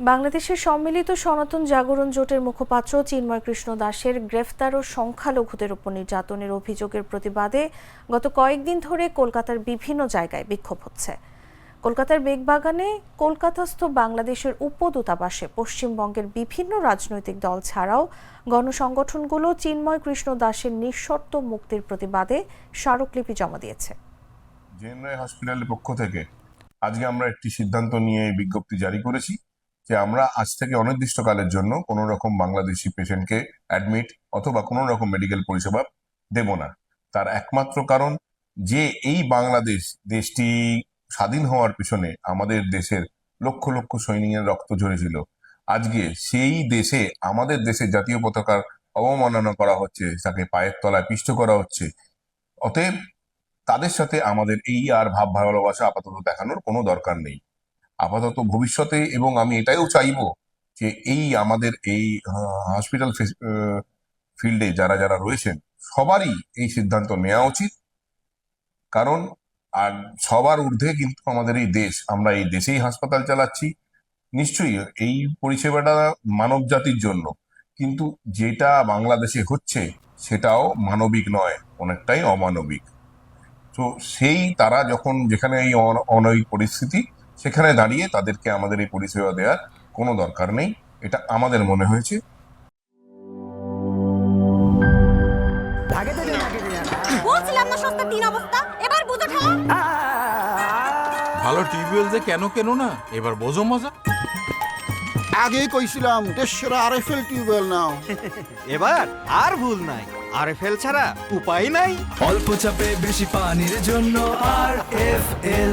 বাংলাদেশের সম্মিলিত সনাতন জাগরণ জোটের মুখপাত্র চিন্ময় কৃষ্ণ দাসের গ্রেফতার ও সংখ্যালঘুদের উপর নির্যাতনের অভিযোগের প্রতিবাদে গত কয়েকদিন ধরে কলকাতার বিভিন্ন জায়গায় বিক্ষোভ হচ্ছে। কলকাতার বেগবাগানে কলকাতাস্থ বাংলাদেশের উপদূতাবাসে পশ্চিমবঙ্গের বিভিন্ন রাজনৈতিক দল ছাড়াও গণসংগঠনগুলো চিন্ময় কৃষ্ণ দাসের নিঃশর্ত মুক্তির প্রতিবাদে স্মারকলিপি জমা দিয়েছে। হসপিটালের পক্ষ থেকে আজকে আমরা একটি সিদ্ধান্ত নিয়ে বিজ্ঞপ্তি জারি করেছি। যে আমরা আজ থেকে অনির্দিষ্টকালের জন্য কোনো রকম বাংলাদেশি পেশেন্টকে অ্যাডমিট অথবা কোনো রকম মেডিকেল পরিষেবা দেব না। তার একমাত্র কারণ যে এই বাংলাদেশ দেশটি স্বাধীন হওয়ার পিছনে আমাদের দেশের লক্ষ লক্ষ সৈনিকের রক্ত ঝরেছিল। আজকে সেই দেশে, আমাদের দেশের জাতীয় পতাকার অবমাননা করা হচ্ছে, তাকে পায়ের তলায় পিষ্ট করা হচ্ছে। অতএব তাদের সাথে আমাদের এই আর ভাব ভালোবাসা আপাতত দেখানোর কোনো দরকার নেই। আপাতত ভবিষ্যতে, এবং আমি এটাও চাইব যে এই আমাদের এই হসপিটাল ফিল্ডে যারা যারা রয়েছেন, সবারই এই সিদ্ধান্ত নেওয়া উচিত। কারণ, আর সবার ঊর্ধ্বে কিন্তু আমাদের এই দেশ, আমরা এই দেশেই হাসপাতাল চালাচ্ছি। নিশ্চয়ই এই পরিষেবাটা মানব জাতির জন্য, কিন্তু যেটা বাংলাদেশে হচ্ছে, সেটাও মানবিক নয়, অনেকটাই অমানবিক। তো সেই তারা যখন যেখানে এই অন- অনৈক পরিস্থিতি সেখানে দাঁড়িয়ে তাদেরকে আমাদের এই পরিষেবা দেওয়ার কোনো দরকার নেই। এটা আমাদের মনে হয়েছে। বলছিলাম না সস্তা তিন অবস্থা। এবার বুঝো ঠেলা। ভালো টিউবওয়েল যে কেন কেন না? এবার বোঝো মজা। আগেই কইছিলাম দেশের আরএফএল টিউবওয়েল নাও। এবার আর ভুল নাই। আর ফেল ছাড়া উপায় নাই। অল্প চাপে বেশি পানির জন্য আর এফ এল